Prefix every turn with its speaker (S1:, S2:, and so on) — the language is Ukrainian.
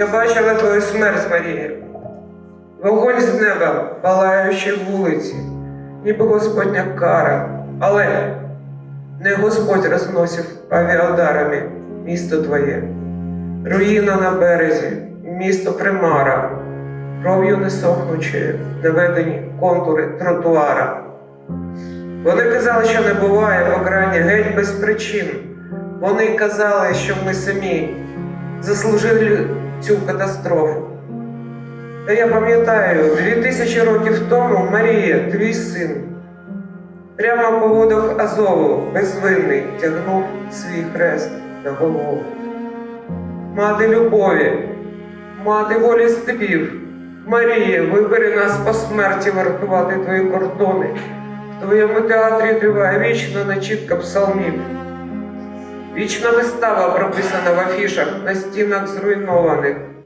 S1: Я бачила твою смерть, Марія. Вогонь з неба, палаючи вулиці, ніби Господня кара, але не Господь розносив авіадарами місто твоє. Руїна на березі, місто примара, кров'ю не сохнучи, наведені контури тротуара. Вони казали, що не буває покарання геть без причин. Вони казали, що ми самі заслужили цю катастрофу. Та я пам'ятаю, дві тисячі років тому Марія, твій син, прямо по водах Азову безвинний тягнув свій хрест на голову. Мати любові, мати волі степів, Марія, вибери нас по смерті вартувати твої кордони. В твоєму театрі триває вічна начітка псалмів. Вічна вистава прописана в афішах на стінах зруйнованих